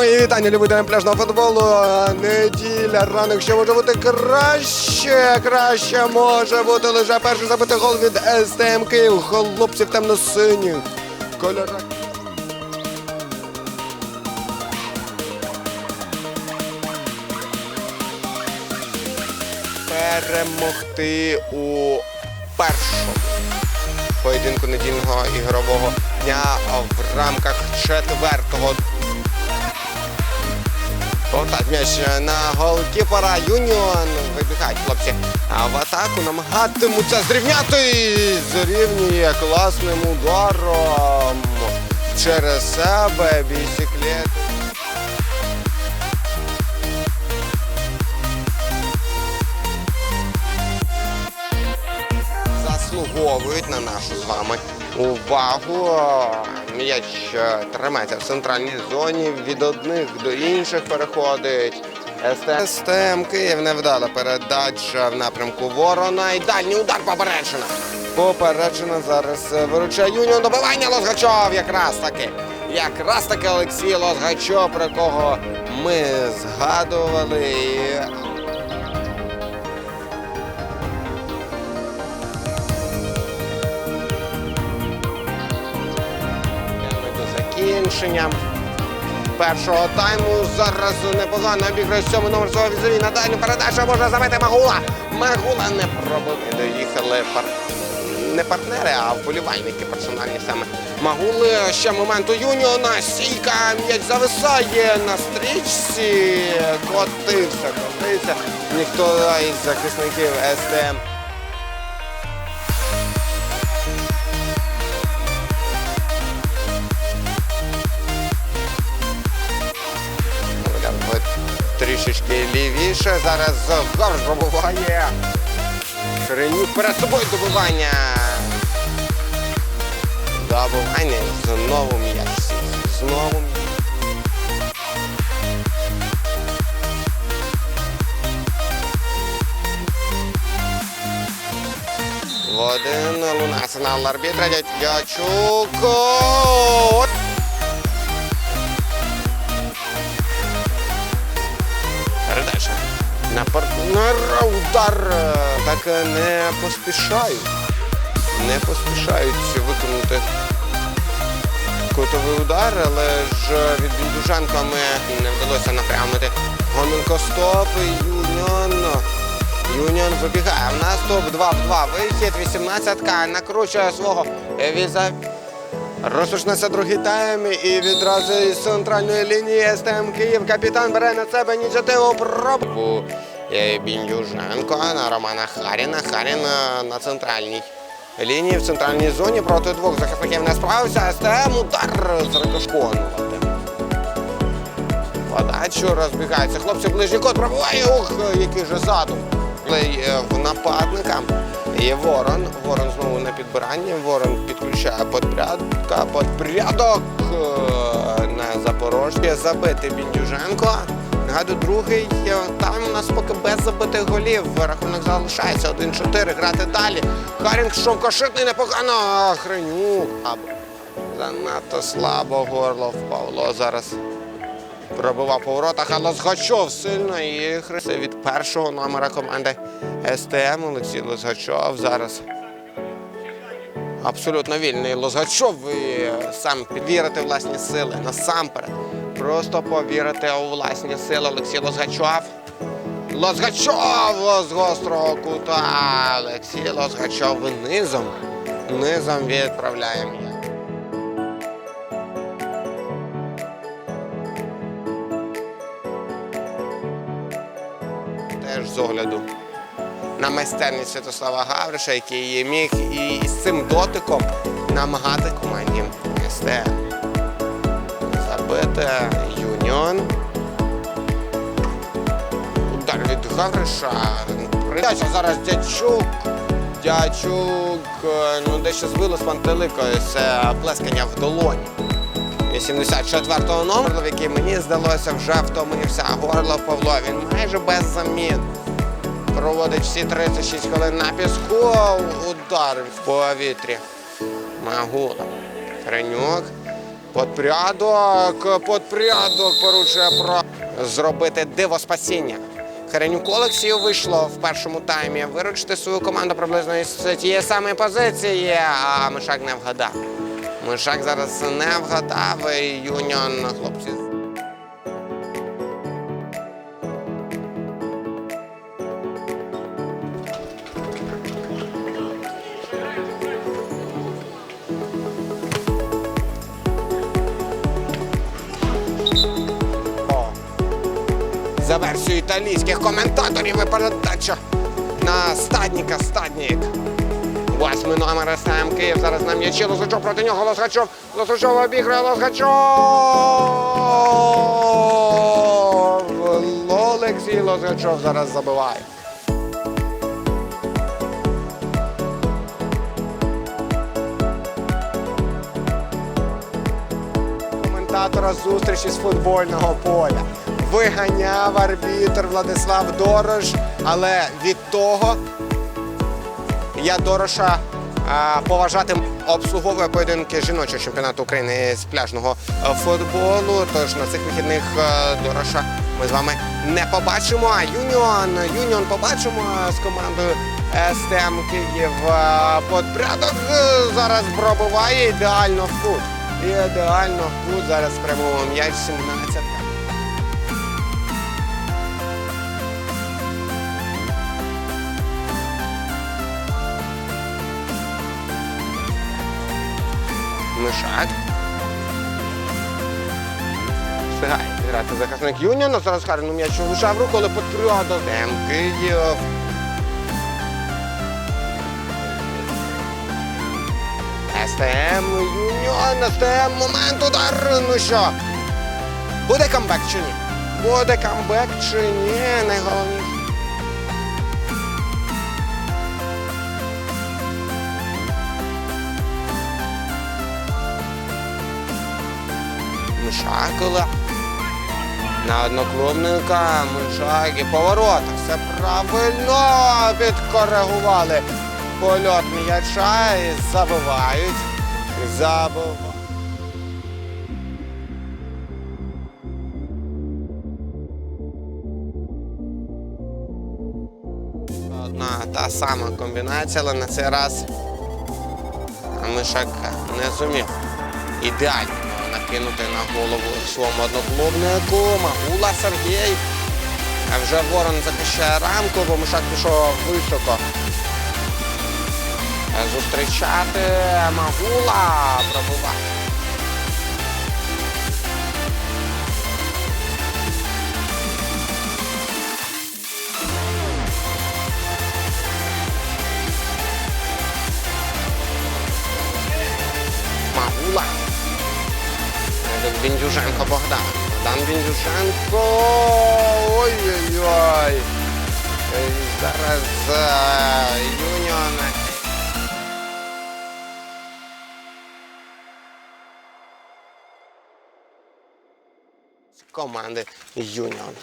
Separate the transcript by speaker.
Speaker 1: Мої вітання любителям пляжного футболу. Неділя, ранок ще може бути краще. Краще може бути лише перший забитий гол від СТМ Київ. Хлопців темно-синіх. Кольора. Перемогти у першому поєдинку недільного ігрового дня в рамках четвертого Повтать м'яч на голкіпера Юніон. Вибігають хлопці. А в атаку намагатимуться зрівняти. І Зрівнює класним ударом. Через себе бісіклет. Заслуговують на нашу з вами увагу. М'яч е, тримається в центральній зоні, від одних до інших переходить. СТМ, Київ невдала передача в напрямку Ворона. І дальній удар попереджена. Попереджена зараз виручає Юніон. Добивання Лозгачов якраз таки. Якраз таки Олексій Лозгачов, про кого ми згадували. Закінчення першого тайму. Зараз непогано обіграє сьомий номер свого візові. На дальню передачу може забити Магула. Магула не пробив. Доїхали пар... не партнери, а вболівальники персональні саме. Магули ще моменту Юніона. Сійка м'яч зависає на стрічці. Котився, котився. Ніхто із захисників СТМ. Трішечки лівіше. Зараз Горш пробуває. Ширинюк перед собою добивання. Добивання. Знову м'яч. Знову м'яч. Один луна сигнал арбітра Дядячук. Удар. Так не поспішають. Не поспішають виконати кутовий удар, але ж від Біндужанка ми не вдалося напрямити. Гоненко стоп. Юніон. Юніон вибігає. В нас топ 2 в 2. Вихід 18-ка. Накручує свого віза. Розпочнеться другий тайм і відразу із центральної лінії СТМ Київ капітан бере на себе ініціативу пробу. Біндюженко на Романа Харіна. Харін е, на центральній лінії в центральній зоні проти двох захисників не справився. СТМ удар з рикошком. Подачу розбігається. Хлопці ближній кот пробиває. Ух, який же задум. Е, в нападника. Є ворон. Ворон знову на підбиранні. Ворон підключає подпрядка. Подпрядок е, на Запорожжя. Забитий Біндюженко. Нагадую, другий е, там у нас поки без забитих голів. Рахунок залишається 1-4. Грати далі. Харінг шовкошитний непогано. А. Занадто слабо горло Павло зараз. Пробивав по воротах, але Лозгачов сильно і хреси від першого номера команди СТМ Олексій Лозгачов зараз. Абсолютно вільний Лозгачов і сам підвірити власні сили насамперед. Просто повірити у власні сили Олексій Лозгачов. Лозгачов з гострого кута. Олексій Лозгачов низом. Низом відправляє м'яч. теж з огляду на майстерність Святослава Гавриша, який міг і з цим дотиком намагати команді СТ забити Юніон. Удар від Гавриша. Передача зараз Дячук. Дячук е, ну, дещо збило з пантеликою плескання в долоні. 84-го номеру, який мені здалося вже втомився. Горлов Павло, він майже без замін. Проводить всі 36 хвилин на піску. Удар в повітрі. Магула. Тренюк. Подпрядок, подпрядок порушує про зробити диво спасіння. Харенюк Олексію вийшло в першому таймі виручити свою команду приблизно із тієї самої позиції, а Мишак не вгадав. Мишак зараз не вгадав і Юніон хлопці. За версією італійських коментаторів і передача на стадніка стаднік. Восьмий номер СМ Київ. Зараз на м'ячі Лозачов проти нього Лозгачов. Лозачов обіграє Лозгачов. Олексій Лозгачов зараз забиває. коментатора зустрічі з футбольного поля. Виганяв арбітр Владислав Дорош, але від того я Дороша поважати обслуговує поєдинки жіночого чемпіонату України з пляжного е, футболу. Тож на цих вихідних е, Дороша ми з вами не побачимо. А Юніон, Юніон побачимо з командою СТМ Київ. Е, Подпрядок е, зараз пробиває ідеально в кут. Ідеально в кут зараз спрямовує м'яч 17. Мишак. Встигає грати захисник Юніона. Зараз Харину м'яч лише в руку, але потрібно. Дем Київ. СТМ Юніон, СТМ, момент удар. Ну що? Буде камбек чи ні? Буде камбек чи ні? Найголовніше. Мишакова. На одноклубника і поворота. Все правильно підкоригували польот м'яча і забивають. Забивають. Одна та сама комбінація, але на цей раз Мишак не зумів ідеально накинути на голову своєму одноклубнику. Магула Сергій. А вже ворон захищає рамку, бо Мишак пішов високо. Зустрічати Магула пробиває. Магула. Біндюженко Богдан. Богдан Біндюженко. Ой-ой-ой. Зараз е, Юніон. Команди Юніон.